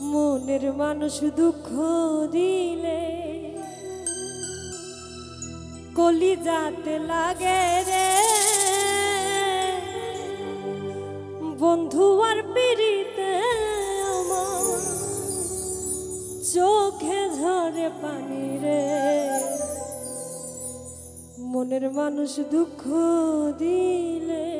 মনের মানুষ দুঃখ দিলে কলি যাতে লাগে রে। বন্ধু আর পিড়িতে চোখে ঝরে পানি রে। মনের মানুষ দুঃখ দিলে